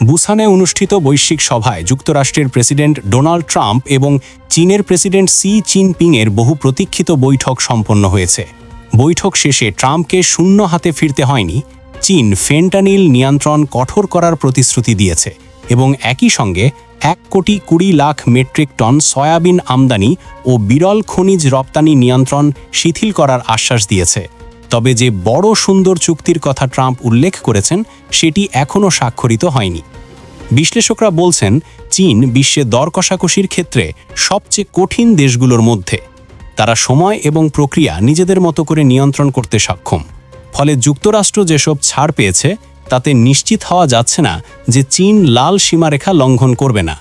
বুসানে অনুষ্ঠিত বৈশ্বিক সভায় যুক্তরাষ্ট্রের প্রেসিডেন্ট ডোনাল্ড ট্রাম্প এবং চীনের প্রেসিডেন্ট সি চিনপিংয়ের বহু প্রতীক্ষিত বৈঠক সম্পন্ন হয়েছে। বৈঠক শেষে ট্রাম্পকে শূন্য হাতে ফিরতে হয়নি, চীন ফেন্টানিল নিয়ন্ত্রণ কঠোর করার প্রতিশ্রুতি দিয়েছে এবং একই সঙ্গে এক কোটি কুড়ি লাখ মেট্রিক টন সয়াবিন আমদানি ও বিরল খনিজ রপ্তানি নিয়ন্ত্রণ শিথিল করার আশ্বাস দিয়েছে। তবে যে বড় সুন্দর চুক্তির কথা ট্রাম্প উল্লেখ করেছেন, সেটি এখনও স্বাক্ষরিত হয়নি। বিশ্লেষকরা বলছেন, চীন বিশ্বে দর কষাকষির ক্ষেত্রে সবচেয়ে কঠিন দেশগুলোর মধ্যে। তারা সময় এবং প্রক্রিয়া নিজেদের মতো করে নিয়ন্ত্রণ করতে সক্ষম। ফলে যুক্তরাষ্ট্র যেসব ছাড় পেয়েছে, তাতে নিশ্চিত হওয়া যাচ্ছে না যে চীন লাল সীমারেখা লঙ্ঘন করবে না।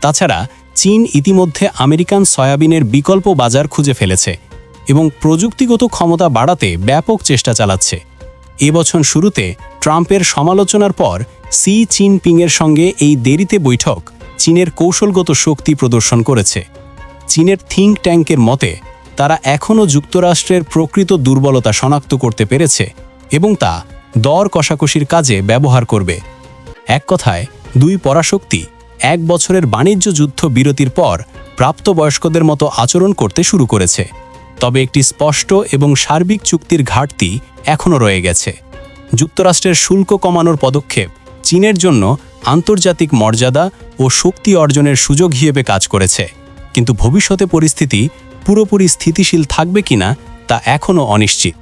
তাছাড়া, চীন ইতিমধ্যে আমেরিকান সয়াবিনের বিকল্প বাজার খুঁজে ফেলেছে। এবং প্রযুক্তিগত ক্ষমতা বাড়াতে ব্যাপক চেষ্টা চালাচ্ছে। এবছর শুরুতে ট্রাম্পের সমালোচনার পর সি চিনপিংয়ের সঙ্গে এই দেরিতে বৈঠক চীনের কৌশলগত শক্তি প্রদর্শন করেছে। চীনের থিঙ্ক ট্যাঙ্কের মতে, তারা এখনও যুক্তরাষ্ট্রের প্রকৃত দুর্বলতা শনাক্ত করতে পেরেছে এবং তা দর কষাকষির কাজে ব্যবহার করবে। এক কথায়, দুই পরাশক্তি এক বছরের বাণিজ্য যুদ্ধ বিরতির পর প্রাপ্তবয়স্কদের মতো আচরণ করতে শুরু করেছে। তবে একটি স্পষ্ট এবং সার্বিক চুক্তির ঘাটতি এখনও রয়ে গেছে। যুক্তরাষ্ট্রের শুল্ক কমানোর পদক্ষেপ চীনের জন্য আন্তর্জাতিক মর্যাদা ও শক্তি অর্জনের সুযোগ হিসেবে কাজ করেছে। কিন্তু ভবিষ্যতে পরিস্থিতি পুরোপুরি স্থিতিশীল থাকবে কিনা তা এখনও অনিশ্চিত।